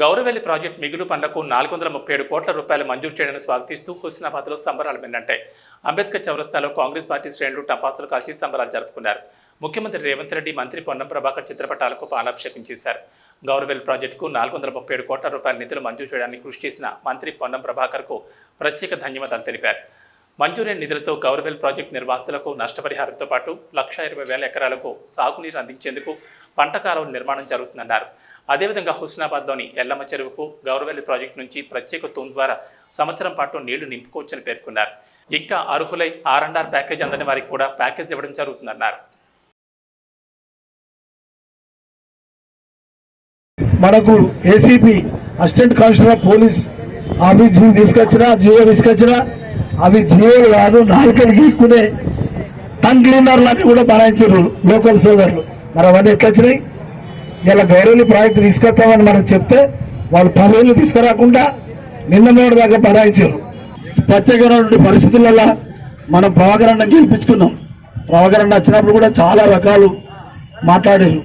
Gouravelli project మిగులు పనులకు నాలుగు వందల ముప్పై ఏడు కోట్ల రూపాయలు మంజూరు చేయడాన్ని స్వాగతిస్తూ హుస్నాబాద్లో సంబరాలు మిన్నంటాయి. అంబేద్కర్ చౌరస్తాలో కాంగ్రెస్ పార్టీ శ్రేణులు టపాసులు కాల్చి సంబరాలు జరుపుకున్నారు. ముఖ్యమంత్రి రేవంత్ రెడ్డి మంత్రి పొన్నం ప్రభాకర్ చిత్రపటాలకు పాలాభిషేకం చేశారు. గౌరవెల్లి ప్రాజెక్టుకు నాలుగు వందల ముప్పై ఏడు కోట్ల రూపాయల నిధులు మంజూరు చేయడానికి కృషి చేసిన మంత్రి పొన్నం ప్రభాకర్కు ప్రత్యేక ధన్యవాదాలు తెలిపారు. మంజూరైన నిధులతో గౌరవెల్ ప్రాజెక్టు నిర్వాసితులకు నష్టపరిహారంతో పాటు లక్ష ఇరవై వేల ఎకరాలకు సాగునీరు అందించేందుకు పంట కాలువల నిర్మాణం జరుగుతుందన్నారు. అదేవిధంగా హుస్నాబాద్లోని ఎల్లమ్మ చెరువుకు గౌరవెల్లి ప్రాజెక్టు నుంచి ప్రత్యేక తూన్ ద్వారా సంవత్సరం పాటు నీళ్ళు నింపుకోవచ్చని పేర్కొన్నారు. ఇంకా అర్హులై ఆర్ ప్యాకేజ్ అందని వారికి కూడా ప్యాకేజ్ ఇవ్వడం జరుగుతుందన్నారు. మనకు ACP assistant commissioner of police అవి జీవో తీసుకొచ్చినా జియో తీసుకొచ్చినా అవి జియో కాదు నాలుకలు గీక్కునే టంగ్ క్లీనర్లు కూడా బనాయించారు లోకల్ సోదరులు. మరి అవన్నీ ఎట్లా వచ్చినాయి ఇలా గౌరవలి ప్రాజెక్టు తీసుకొస్తామని మనం చెప్తే వాళ్ళు పదేళ్ళు తీసుకురాకుండా నిన్న మూడు దాకా బనాయించారు ప్రత్యేకమైనటువంటి పరిస్థితులలో మనం ప్రభాకరణ గెలిపించుకున్నాం. ప్రభాకరణ వచ్చినప్పుడు కూడా చాలా రకాలు మాట్లాడారు.